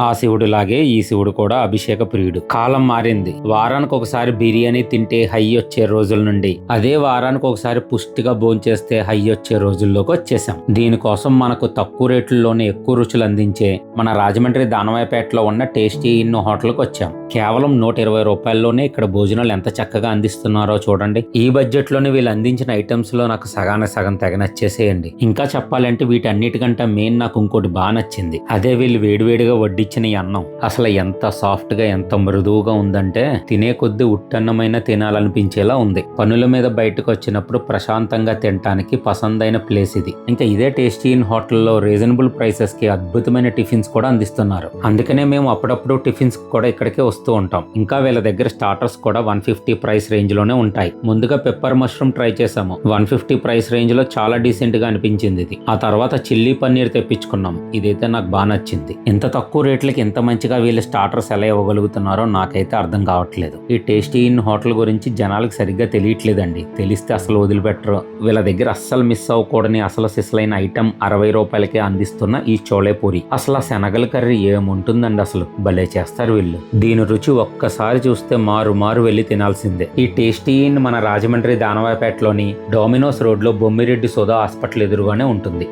ఆ శివుడిలాగే ఈ శివుడు కూడా అభిషేక ప్రియుడు. కాలం మారింది. వారానికి ఒకసారి బిర్యానీ తింటే హై వచ్చే రోజుల నుండి అదే వారానికి ఒకసారి పుష్టిగా భోంచేస్తే హై వచ్చే రోజుల్లోకి వచ్చేసాం. దీనికోసం మనకు తక్కువ రేట్లలోనే ఎక్కువ రుచులు అందించే మన రాజమండ్రి దానవాయపేటలో ఉన్న టేస్టీ ఇన్ హోటల్కి వచ్చాం. కేవలం నూట ఇరవై రూపాయల్లోనే ఇక్కడ భోజనాలు ఎంత చక్కగా అందిస్తున్నారో చూడండి. ఈ బడ్జెట్లోనే వీళ్ళు అందించిన ఐటమ్స్లో నాకు సగానే సగం తెగ నచ్చేసేయండి. ఇంకా చెప్పాలంటే వీటన్నిటికంటే మెయిన్ నాకు ఇంకోటి బాగా నచ్చింది. అదే వీళ్ళు వేడివేడిగా వడ్డీ వడ్డించిన ఈ అన్నం అసలు ఎంత సాఫ్ట్గా ఎంత మృదువుగా ఉందంటే తినే కొద్దీ ఉట్టన్నమైన తినాలనిపించేలా ఉంది. పనుల మీద బయటకు వచ్చినప్పుడు ప్రశాంతంగా తినటానికి పసందైన ప్లేస్ ఇది. ఇంకా ఇదే టేస్టీ ఇన్ హోటల్లో రీజనబుల్ ప్రైసెస్కి అద్భుతమైన టిఫిన్స్ కూడా అందిస్తున్నారు. అందుకనే మేము అప్పుడప్పుడు టిఫిన్స్ కూడా ఇక్కడికే వస్తూ ఉంటాం. ఇంకా వీళ్ళ దగ్గర స్టార్టర్స్ కూడా వన్ ఫిఫ్టీ ప్రైస్ రేంజ్లోనే ఉంటాయి. ముందుగా పెప్పర్ మష్రూమ్ ట్రై చేసాము వన్ ఫిఫ్టీ ప్రైస్ రేంజ్లో చాలా డీసెంట్గా అనిపించింది ఇది. ఆ తర్వాత చిల్లీ పన్నీర్ తెప్పించుకున్నాం. ఇదైతే నాకు బాగా నచ్చింది. ఇంత తక్కువ రేట్లకి ఇంత మంచిగా వీళ్ళు స్టార్టర్స్ ఎలా ఇవ్వగలుగుతున్నారో నాకైతే అర్థం కావట్లేదు. ఈ టేస్టీ ఇన్ హోటల్ గురించి జనాలకు సరిగ్గా తెలియట్లేదండి. తెలిస్తే అసలు వదిలిపెట్టరు. వీళ్ళ దగ్గర అస్సలు మిస్ అవ్వకూడని అసలు సిసలైన ఐటమ్ అరవై రూపాయలకే అందిస్తున్న ఈ చోళే పూరి అసలు ఆ శనగల కర్రీ ఏముంటుందండి అసలు? భలే చేస్తారు వీళ్ళు. దీని రుచి ఒక్కసారి చూస్తే మారు మారు వెళ్ళి తినాల్సిందే. ఈ టేస్టీ ఇన్ మన రాజమండ్రి దానవాయపేటలోని డోమినోస్ రోడ్లో బొమ్మిరెడ్డి సోదా హాస్పిటల్ ఎదురుగానే ఉంటుంది.